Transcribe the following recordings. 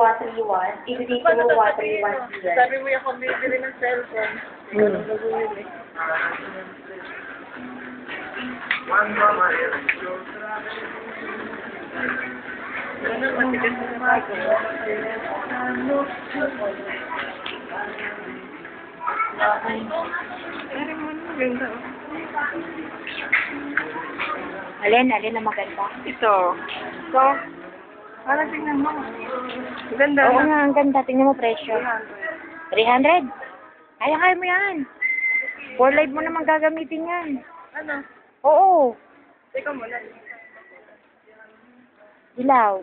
131. TV dito, 131 here. Sabi mo yung bibili ng cellphone. Hmm. Ano, matigas na bago. Pero mo na, ganda. oh. Alin, alin na maganda. Ito. Ito. Para tingnan mo. Ganda Oo nga, ang ganda. Tingnan mo presyo. 300? Kaya kaya mo yan. For life mo naman gagamitin yan. Ano? Oo. Teka muna. Dilaw.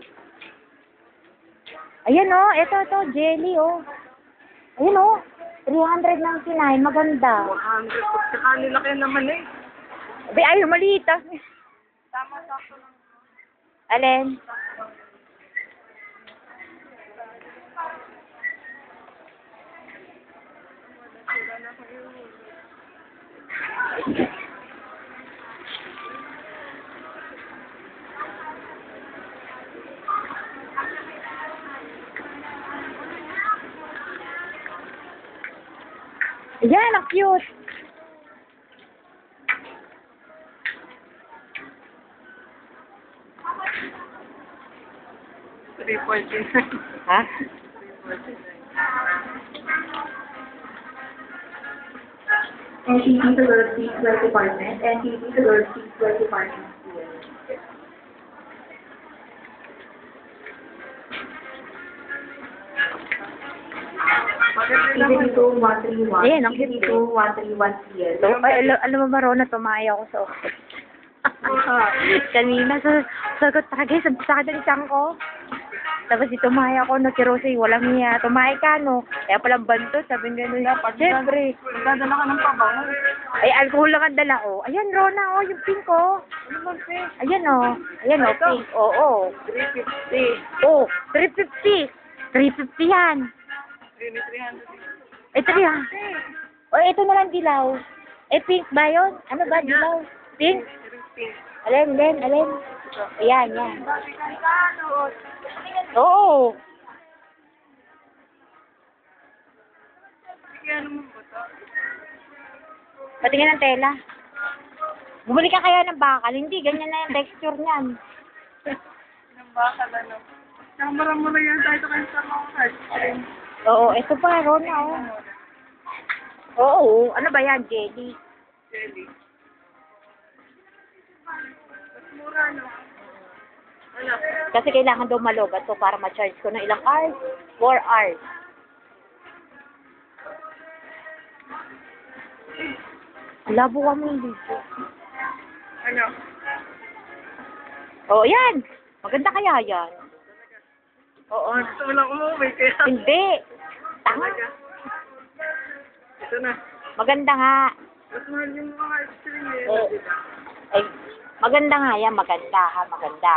Ayan oh, eto, eto, jelly oh. Ayan oh, 399, maganda. 100. Sa kanila kayo naman eh. Abi, ay, maliit ah. Tama sakto lang. Alin? Yan, ang cute. Three forty nine. Ha? NTT to Lord Department, NTT to Lord Streetswear Department. Maganda lang. TV dito, 131. Ayan, ang cute dito, 131 here. So, ay, alam, alam mo ba, Rona, tumaya ako sa office. Kanina, sa sagot tagay, sabi sa isang ko. Tapos si tumaya ako, no, si Rosie, walang hiya. Tumaya ka, no? Kaya palang banto, sabi nga, no, siyempre. Magdadala ka ng pabango. Ay, alcohol lang ang dala ko. Ayan, Rona, oh, yung pink, oh. Ano ba, te? Ayan, oh. Ayan, oh, pink. Oo, oh, 350. oh. Oh, 350. 350 yan. Yun, 300. Eh, 300. Oh, ito na lang dilaw. Eh, pink ba yun? Ano ba, dilaw? Pink? 350. Alin, alin, alin. Ayan, yan. Oo. Patingin ng tela. Bumili ka kaya ng bakal. Hindi, ganyan na yung texture niyan. Ng bakal, ano. Saka mura-mura yan tayo kayo sa mga heartstring. Oo, ito pa, Rona, oh. Oo, ano ba yan, jelly? Jelly. Mura, no? Ano? Kasi kailangan daw malobat to para ma-charge ko ng ilang hours? 4 hours. Labo kami dito. Ano? Oo, yan. Maganda kaya yan. Oo, gusto mo lang umuwi, kaya... Hindi. Tanga. Ito na. Maganda nga. Mas mahal yung mga heartstring eh. Eh. Ay, maganda nga yan. Maganda ha, maganda.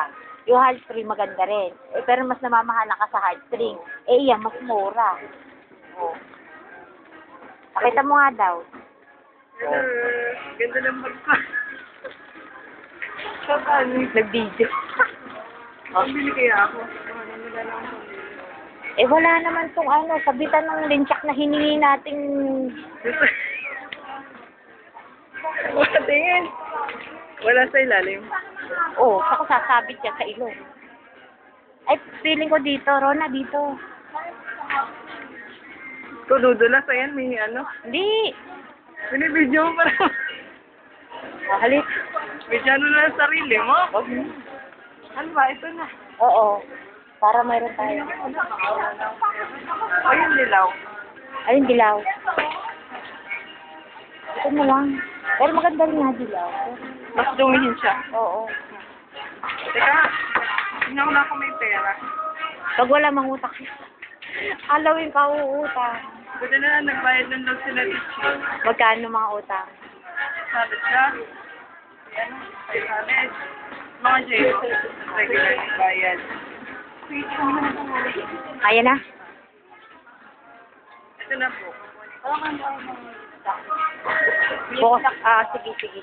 Yung heartstring maganda rin. Eh, pero mas namamahala ka sa heartstring. Eh, yan, mas mura. Oh. Pakita mo nga daw. Hello. Ganda ng. Saan? Nag-video. oh. Pambili kaya ako. Eh, wala naman tong ano, kabitan ng linchak na hiningi nating... Tingin. Wala sa ilalim. Oh, ako sasabit yan sa ilong. Ay, feeling ko dito, Rona, dito. Tududulas, ayan, may ano. Hindi. Binibidyo mo pa naman. Oh, halik. Medyo ano na ang sarili mo. Mo. Ano ba? Ito na. Oo. Para mayroon tayo. O yung dilaw. Ayun, dilaw. Ito na lang. Pero maganda rin nga dilaw. Mas dumihin siya. Oo. Teka, ko na kung may pera. Pag wala mang utak. Alawin ka uutang. Buti na lang nagbayad ng log sila Richie. Magkano mga utang? Sabi siya, ano, 500. Mga J, regular yung bayad. Kaya na? Ito na po. Bukas. Ah, sige, sige.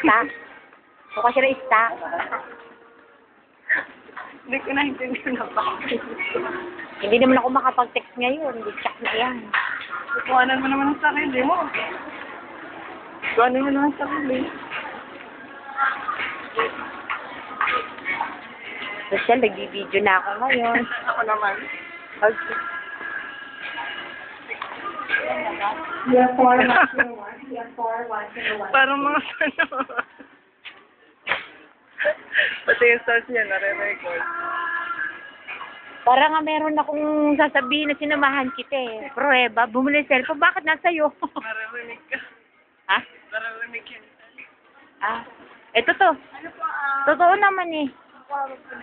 Stock. Bukas siya na stock. Hindi ko naintindihan na ba? Hindi naman ako makapag-text ngayon. Hindi check na yan. Kuhanan mo naman ang sarili mo. Kuhanan mo naman ang sarili. Social, nag-video na ako ngayon. Ako naman. Okay. Four one zero one. Parang mga ano. Pati yung stars niya, nare-record. Para nga meron akong sasabihin na sinamahan kita eh. Prueba, bumili ng cellphone. Bakit nasa iyo? Naririnig ka. ha? Naririnig yun. Ah. Ito to. Ano po, ah, Totoo naman eh. pawag ko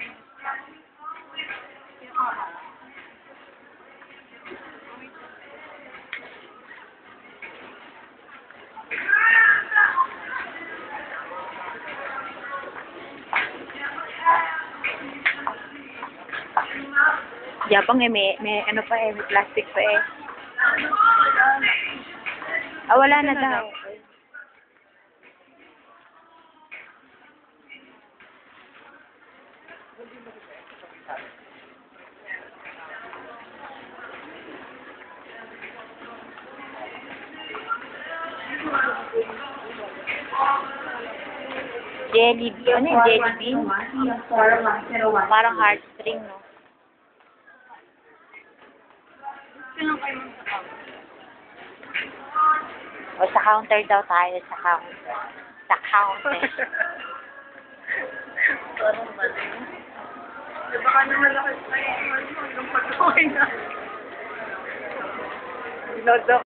Yabang eh, may, may ano pa eh, may plastic pa eh. Ah, wala na daw. Jelly, have ano yung jelly bean? Parang heartstring, no? Sino kayo ng sakam? O sa counter daw tayo, sa counter. Sa counter. Parang mali. Di ba ka naman ako sa yung pag-uwi na? Lodok.